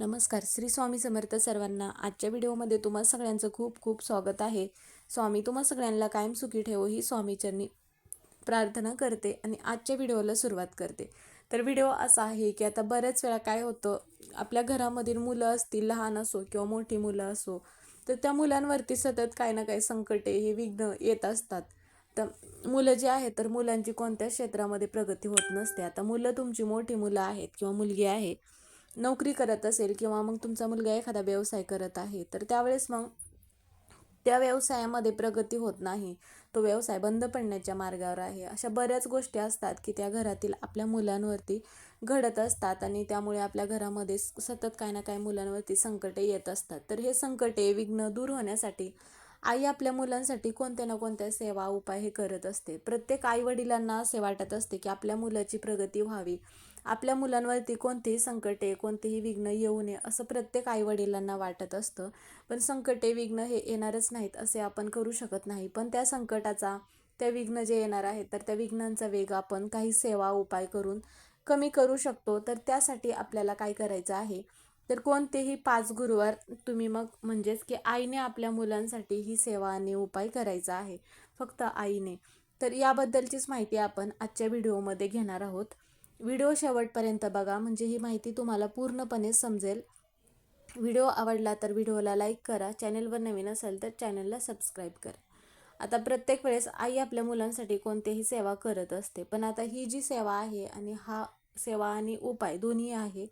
नमस्कार श्री स्वामी समर्थ सर्वांना आजच्या व्हिडिओमध्ये तुम्हा सगळ्यांचं खूप खूप स्वागत आहे. स्वामी तुम्हा सगळ्यांना कायम सुखी ठेवो ही स्वामीचरणी प्रार्थना करते आणि आजच्या व्हिडिओला सुरुवात करते. तर व्हिडिओ असा आहे की आता बऱ्याच वेळा काय होतं आपल्या घरामधील मुलं असतील लहान असो किंवा मोठी मुलं असो तर त्या मुलांवरती सतत काही ना काही संकटे हे विघ्न येत असतात. तर मुलं जी आहेत तर मुलांची कोणत्याच क्षेत्रामध्ये प्रगती होत नसते. आता मुलं तुमची मोठी मुलं आहेत किंवा मुलगी आहे नोकरी करत असेल किंवा मग तुमचा मुलगा एखादा व्यवसाय करत आहे तर त्यावेळेस मग त्या व्यवसायामध्ये प्रगती होत नाही. तो व्यवसाय बंद पडण्याच्या मार्गावर आहे. अशा बऱ्याच गोष्टी असतात की त्या घरातील आपल्या मुलांवरती घडत असतात आणि त्यामुळे आपल्या घरामध्ये सतत काही ना काही मुलांवरती संकटे येत असतात. तर हे संकटे विघ्न दूर होण्यासाठी आई आपल्या मुलांसाठी कोणत्या ना कोणत्या सेवा उपाय हे करत असते. प्रत्येक आई वडिलांना असे वाटत असते की आपल्या मुलाची प्रगती व्हावी. आपल्या मुलांवरती कोणतेही संकटे कोणतेही विघ्न येऊ नये असं प्रत्येक आईवडिलांना वाटत असतं. पण संकटे विघ्न हे येणारच नाहीत असे आपण करू शकत नाही. पण त्या संकटाचा त्या विघ्न जे येणार आहेत तर त्या विघ्नांचा वेग आपण काही सेवा उपाय करून कमी करू शकतो. तर त्यासाठी आपल्याला काय करायचं आहे? तर कोणतेही पाच गुरुवार तुम्ही मग म्हणजेच की आईने आपल्या मुलांसाठी ही सेवा आणि उपाय करायचा आहे. फक्त आईने. तर याबद्दलचीच माहिती आपण आजच्या व्हिडिओमध्ये घेणार आहोत. व्हिडिओ शेवटपर्यंत बघा म्हणजे ही माहिती तुम्हाला पूर्णपणे समजेल. व्हिडिओ आवडला तर व्हिडिओला लाईक करा चॅनेलवर नवीन असेल तर चॅनलला सबस्क्राईब करा. आता प्रत्येक वेळेस आई आपल्या मुलांसाठी कोणतीही सेवा करत असते पण आता ही जी सेवा आहे आणि हा सेवा आणि उपाय दोन्ही आहे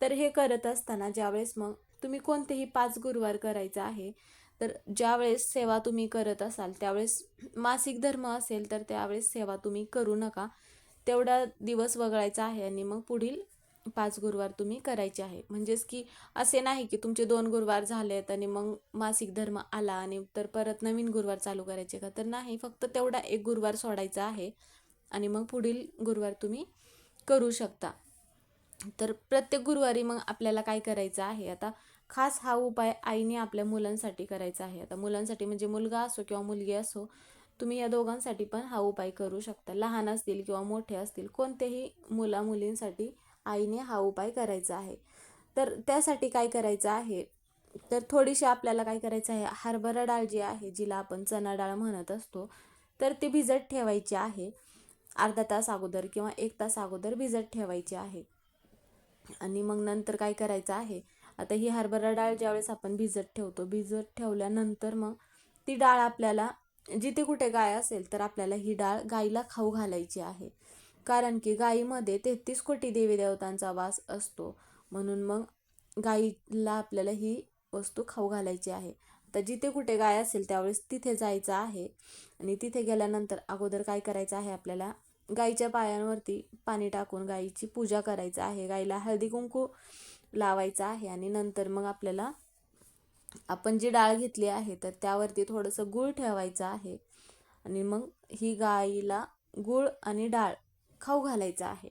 तर हे करत असताना ज्यावेळेस मग तुम्ही कोणतेही पाच गुरुवार करायचं आहे तर ज्यावेळेस सेवा तुम्ही करत असाल त्यावेळेस मासिक धर्म असेल तर त्यावेळेस सेवा तुम्ही करू नका. तेवढा दिवस वगळायचा आहे आणि मग पुढील पाच गुरुवार तुम्ही करायचे आहे. म्हणजेच की असे नाही की तुमचे दोन गुरुवार झालेत आणि मग मासिक धर्म आला आणि तर परत नवीन गुरुवार चालू करायचे का? तर नाही फक्त तेवढा एक गुरुवार सोडायचा आहे आणि मग पुढील गुरुवार तुम्ही करू शकता. तर प्रत्येक गुरुवारी मग आपल्याला काय करायचं आहे? आता खास हा उपाय आईने आपल्या मुलांसाठी करायचा आहे. आता मुलांसाठी म्हणजे मुलगा असो किंवा मुलगी असो तुम्ही या दोघांसाठी पण हा उपाय करू शकता. लहान असतील किंवा मोठे असतील कोणतेही मुला मुलींसाठी आईने हा उपाय करायचा आहे. तर त्यासाठी काय करायचं आहे? तर थोडीशी आपल्याला काय करायचं आहे? हरभरा डाळ जी आहे जिला आपण चना डाळ म्हणत असतो तर ती भिजत ठेवायची आहे. अर्धा तास अगोदर किंवा एक तास अगोदर भिजत ठेवायची आहे. आणि मग नंतर काय करायचं आहे? आता ही हरभरा डाळ ज्यावेळेस आपण भिजत ठेवतो भिजत ठेवल्यानंतर मग ती डाळ आपल्याला जिथे कुठे गाय असेल तर आपल्याला ही डाळ गाईला खाऊ घालायची आहे. कारण की गाईमध्ये तेहतीस कोटी देवी देवतांचा वास असतो. म्हणून मग गाईला आपल्याला ही वस्तू खाऊ घालायची आहे. तर जिथे कुठे गाय असेल त्यावेळेस तिथे जायचं आहे. आणि तिथे गेल्यानंतर अगोदर काय करायचं आहे आपल्याला? गाईच्या पायांवरती पाणी टाकून गाईची पूजा करायचं आहे. गाईला हळदी कुंकू लावायचं आहे. आणि नंतर मग आपल्याला आपण जी डाळ घेतली आहे तर त्यावरती थोडंसं गूळ ठेवायचं आहे. आणि मग ही गाईला गूळ आणि डाळ खाऊ घालायचं आहे.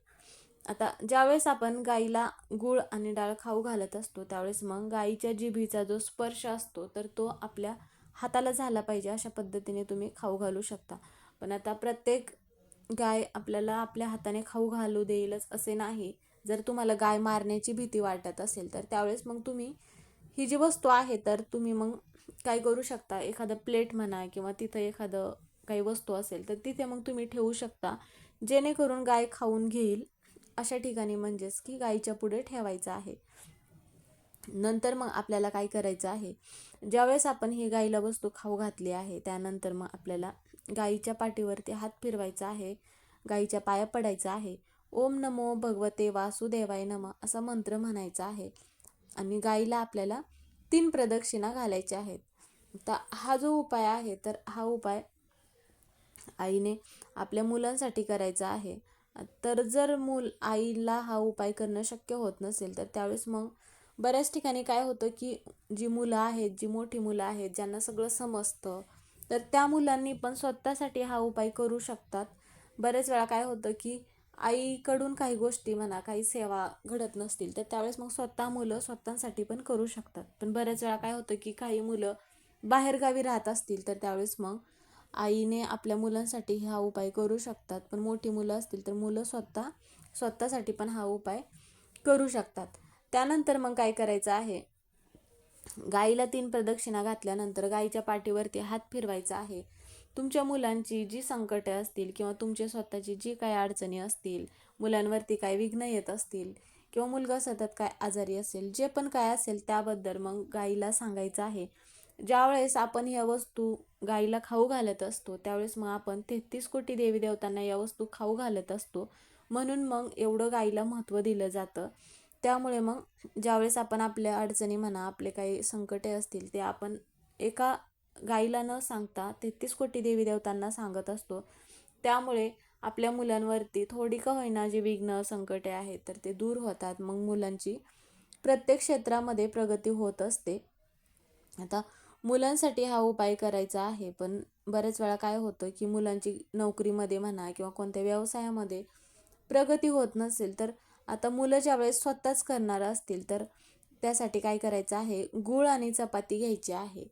आता ज्यावेळेस आपण गाईला गूळ आणि डाळ खाऊ घालत असतो त्यावेळेस मग गाईच्या जिभीचा जो स्पर्श असतो तर तो आपल्या हाताला झाला पाहिजे अशा पद्धतीने तुम्ही खाऊ घालू शकता. पण आता प्रत्येक गाय आपल्याला आपल्या हाताने खाऊ घालू देईलच असे नाही. जर तुम्हाला गाय मारण्याची भीती वाटत असेल तर त्यावेळेस मग तुम्ही ही जी वस्तू आहे तर तुम्ही मग काय करू शकता? एखादं प्लेट म्हणा किंवा तिथं एखादं काही वस्तू असेल तर तिथे मग तुम्ही ठेवू शकता. जेणेकरून गाय खाऊन घेईल. अशा ठिकाणी म्हणजेच की गाईच्या पुढे ठेवायचं आहे. नंतर मग आपल्याला काय करायचं आहे? ज्यावेळेस आपण ही गाईला वस्तू खाऊ घातली आहे त्यानंतर मग आपल्याला गाईच्या पाठीवरती हात फिरवायचा आहे गाईच्या पाया पडायचा आहे. ओम नमो भगवते वासुदेवाय नम असा मंत्र म्हणायचा आहे. आणि गाईला आपल्याला तीन प्रदक्षिणा घालायच्या आहेत. तर हा जो उपाय आहे तर हा उपाय आईने आपल्या मुलांसाठी करायचा आहे. तर जर मूल आईला हा उपाय करणं शक्य होत नसेल तर त्यावेळेस मग बऱ्याच ठिकाणी काय होतं की जी मुलं आहेत जी मोठी मुलं आहेत ज्यांना सगळं समजतं तर त्या मुलांनी पण स्वतःसाठी हा उपाय करू शकतात. बरेच वेळा काय होतं की आईकडून काही गोष्टी म्हणा काही सेवा घडत नसतील तर त्यावेळेस मग स्वतः मुलं स्वतःसाठी पण करू शकतात. पण बऱ्याच वेळा काय होतं की काही मुलं बाहेरगावी राहत असतील तर त्यावेळेस मग आईने आपल्या मुलांसाठी हा उपाय करू शकतात. पण मोठी मुलं असतील तर मुलं स्वतः स्वतःसाठी पण हा उपाय करू शकतात. त्यानंतर मग काय करायचं आहे? गाईला तीन प्रदक्षिणा घातल्यानंतर गाईच्या पाठीवरती हात फिरवायचा आहे. तुमच्या मुलांची जी संकटे असतील किंवा तुमच्या स्वतःची जी काही अडचणी असतील मुलांवरती काय विघ्न येत असतील किंवा मुलगा सतत काय आजारी असेल जे पण काय असेल त्याबद्दल मग गाईला सांगायचं आहे. ज्यावेळेस आपण ह्या वस्तू गाईला खाऊ घालत असतो त्यावेळेस मग आपण तेहतीस कोटी देवी देवतांना या वस्तू खाऊ घालत असतो. म्हणून मग एवढं गाईला महत्त्व दिलं जातं. त्यामुळे मग ज्यावेळेस आपण आपल्या अडचणी म्हणा आपले काही संकटे असतील ते आपण एका गाईला न सांगता तेहतीस कोटी देवी देवतांना सांगत असतो. त्यामुळे आपल्या मुलांवरती थोडी का होईना जी विघ्न संकटे आहेत तर ते दूर होतात. मग मुलांची प्रत्येक क्षेत्रामध्ये प्रगती होत असते. आता मुलांसाठी हा उपाय करायचा आहे पण बऱ्याच वेळा काय होतं की मुलांची नोकरीमध्ये म्हणा किंवा कोणत्या व्यवसायामध्ये प्रगती होत नसेल तर आता मुलं ज्यावेळेस स्वतःच करणार असतील तर त्यासाठी काय करायचं आहे? गूळ आणि चपाती घ्यायची आहे.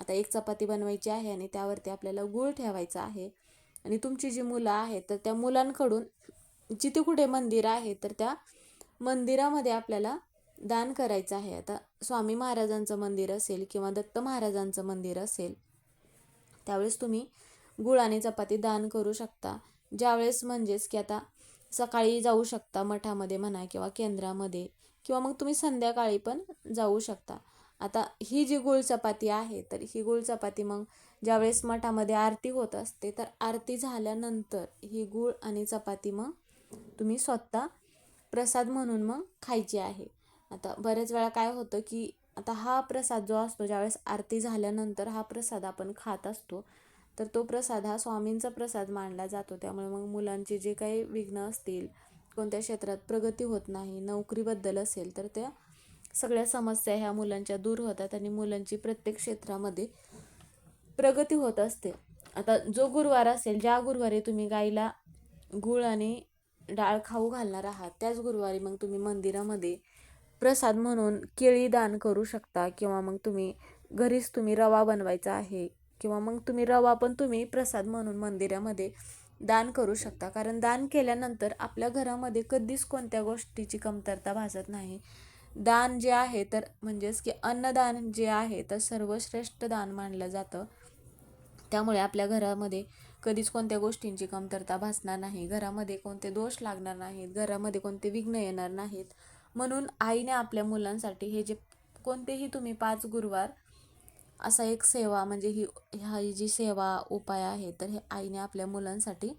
आता एक चपाती बनवायची आहे आणि त्यावरती आपल्याला गूळ ठेवायचा आहे. आणि तुमची जी मुलं आहेत तर त्या मुलांकडून जिथे कुठे मंदिर आहे तर त्या मंदिरामध्ये आपल्याला दान करायचं आहे. आता स्वामी महाराजांचं मंदिर असेल किंवा दत्त महाराजांचं मंदिर असेल त्यावेळेस तुम्ही गुळ आणि चपाती दान करू शकता. ज्यावेळेस म्हणजेच की आता सकाळी जाऊ शकता मठामध्ये म्हणा किंवा केंद्रामध्ये किंवा मग तुम्ही संध्याकाळी पण जाऊ शकता. आता ही जी गुळ चपाती आहे तर ही गुळ चपाती मग ज्यावेळेस मठामध्ये आरती होत असते तर आरती झाल्यानंतर ही गुळ आणि चपाती मग तुम्ही स्वतः प्रसाद म्हणून मग खायची आहे. आता बरेच वेळा काय होतं की आता हा प्रसाद जो असतो ज्यावेळेस आरती झाल्यानंतर हा प्रसाद आपण खात असतो तर तो प्रसाद हा स्वामींचा प्रसाद मानला जातो. त्यामुळे मग मुलांचे जे काही विघ्न असतील कोणत्या क्षेत्रात प्रगती होत नाही नोकरीबद्दल असेल तर त्या सगळ्या समस्या ह्या मुलांच्या दूर होतात आणि मुलांची प्रत्येक क्षेत्रामध्ये प्रगती होत असते. आता जो गुरुवार असेल ज्या गुरुवारी तुम्ही गाईला गूळ आणि डाळ खाऊ घालणार आहात त्याच गुरुवारी मग तुम्ही मंदिरामध्ये प्रसाद म्हणून केळी दान करू शकता किंवा मग तुम्ही घरीच तुम्ही रवा बनवायचा आहे किंवा मग तुम्ही रवा पण तुम्ही प्रसाद म्हणून मंदिरामध्ये दान करू शकता. कारण दान केल्यानंतर आपल्या घरामध्ये कधीच कोणत्या गोष्टीची कमतरता भासत नाही. दान जे आहे तर म्हणजेच की अन्नदान जे आहे तर सर्वश्रेष्ठ दान मानलं जातं. त्यामुळे आपल्या घरामध्ये कधीच कोणत्या गोष्टींची कमतरता भासणार नाही. घरामध्ये कोणते दोष लागणार नाहीत. घरामध्ये कोणते विघ्न येणार नाहीत. म्हणून आईने आपल्या मुलांसाठी हे जे कोणतेही तुम्ही पाच गुरुवार असा एक सेवा म्हणजे ही ह्या जी सेवा उपाय आहे तर हे आईने आपल्या मुलांसाठी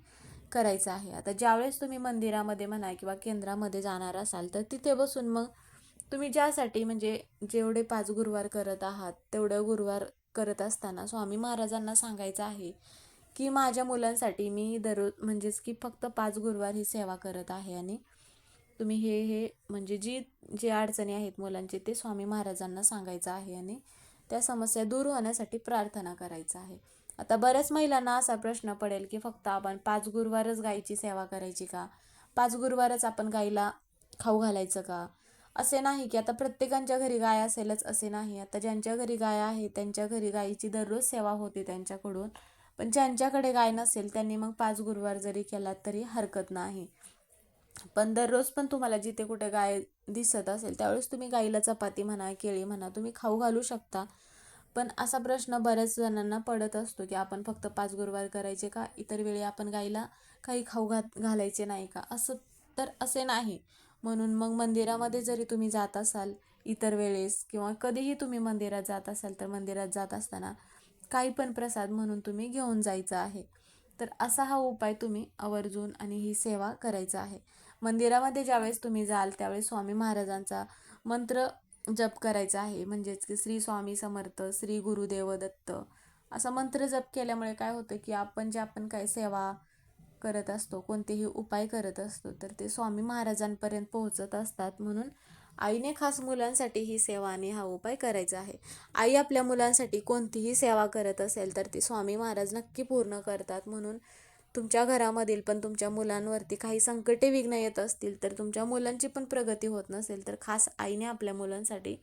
करायचं आहे. आता ज्यावेळेस तुम्ही मंदिरामध्ये म्हणा किंवा केंद्रामध्ये जाणार असाल तर तिथे बसून मग तुम्ही ज्यासाठी म्हणजे जेवढे पाच गुरुवार करत आहात तेवढं गुरुवार करत असताना स्वामी महाराजांना सांगायचं आहे की माझ्या मुलांसाठी मी दररोज म्हणजेच की फक्त पाच गुरुवार ही सेवा करत आहे आणि तुम्ही हे हे म्हणजे जी जे अडचणी आहेत मुलांचे ते स्वामी महाराजांना सांगायचं आहे आणि त्या समस्या दूर होण्यासाठी प्रार्थना करायचं आहे. आता बऱ्याच महिलांना असा प्रश्न पडेल की फक्त आपण पाच गुरुवारच गाईची सेवा करायची का? पाच गुरुवारच आपण गाईला खाऊ घालायचं का? असे नाही की आता प्रत्येकांच्या घरी गाय असेलच असे नाही. आता ज्यांच्या घरी गाय आहे त्यांच्या घरी गायीची दररोज सेवा होते त्यांच्याकडून. पण ज्यांच्याकडे गाय नसेल त्यांनी मग पाच गुरुवार जरी केला तरी हरकत नाही. पण दररोज पण तुम्हाला जिथे कुठे गाय दिसत असेल त्यावेळेस तुम्ही गाईला चपाती म्हणा केळी म्हणा तुम्ही खाऊ घालू शकता. पण असा प्रश्न बऱ्याच जणांना पडत असतो की आपण फक्त पाच गुरुवार करायचे का? इतर वेळी आपण गाईला काही खाऊ घात घालायचे नाही का? असं तर असे नाही. म्हणून मग मंदिरामध्ये जरी तुम्ही जात असाल इतर वेळेस किंवा कधीही तुम्ही मंदिरात जात असाल तर मंदिरात जात असताना काही पण प्रसाद म्हणून तुम्ही घेऊन जायचं आहे. तर असा हा उपाय तुम्ही आवर्जून आणि ही सेवा करायचा आहे. मंदिरामध्ये ज्यावेळेस तुम्ही जाल त्यावेळेस स्वामी महाराजांचा मंत्र जप करायचा आहे. म्हणजेच की श्री स्वामी समर्थ श्री गुरुदेव दत्त असा मंत्र जप केल्यामुळे काय होतं की आपण जे आपण काय सेवा करत असतो कोणतेही उपाय करत असतो तर ते स्वामी महाराजांपर्यंत पोहोचत असतात. म्हणून आईने खास मुलांसाठी ही सेवा आणि हा उपाय करायचा आहे. आई आपल्या मुलांसाठी कोणतीही सेवा करत असेल तर ती स्वामी महाराज नक्की पूर्ण करतात. म्हणून तुमच्या घरामधील पण तुमच्या मुलांवरती काही संकटे विघ्न येत असतील तर तुमच्या मुलांची पण प्रगती होत नसेल तर खास आईने आपल्या मुलांसाठी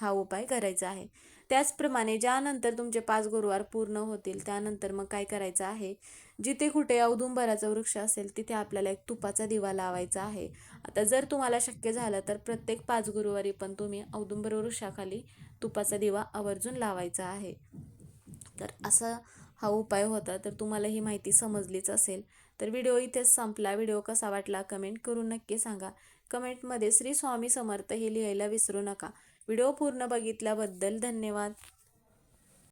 हा उपाय करायचा आहे. त्याचप्रमाणे ज्यानंतर तुमचे पाच गुरुवार पूर्ण होतील त्यानंतर मग काय करायचं आहे? जिथे कुठे औदुंबराचा वृक्ष असेल तिथे आपल्याला एक तुपाचा दिवा लावायचा आहे. आता जर तुम्हाला शक्य झालं तर प्रत्येक पाच गुरुवारी पण तुम्ही औदुंबर वृक्षाखाली तुपाचा दिवा आवर्जून लावायचा आहे. तर असा हा उपाय होता. तर तुम्हाला ही माहिती समजलीच असेल. तर व्हिडिओ इथेच संपला. व्हिडिओ कसा वाटला कमेंट करून नक्की सांगा. कमेंटमध्ये श्री स्वामी समर्थ हे लिहायला विसरू नका. व्हिडिओ पूर्ण बघितल्याबद्दल धन्यवाद.